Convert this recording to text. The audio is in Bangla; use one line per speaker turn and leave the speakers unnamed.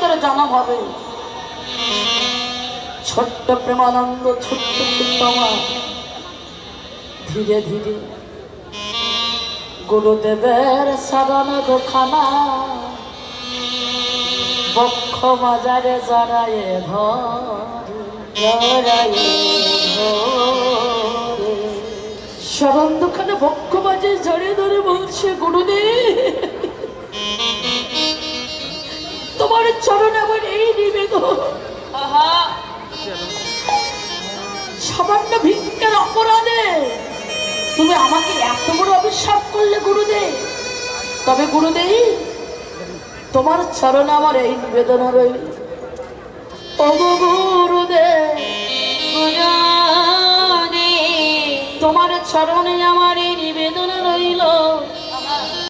তোর জন্ম হবে ছোট্ট প্রেমানন্দ, ছোট্ট ছোট্ট আমার ধীরে ধীরে গুরুদেবের শরণ গোখানা বক্ষ বাজারে জড়ায়ে ধরে জড়ায়ে ধরে। দোকানে বক্ষ বাজে জড়িয়ে ধরে বলছে, গুরুদেব তোমার চরণ আমার এই নিবেদন সামান্য ভিক্ষার অপরাধে তুমি আমাকে এত বড় অভিশাপ করলে গুরুদেব। তবে গুরুদেব তোমার চরণ আমার এই নিবেদন রইল। গুরুদেব। তোমার চরণে আমার এই নিবেদন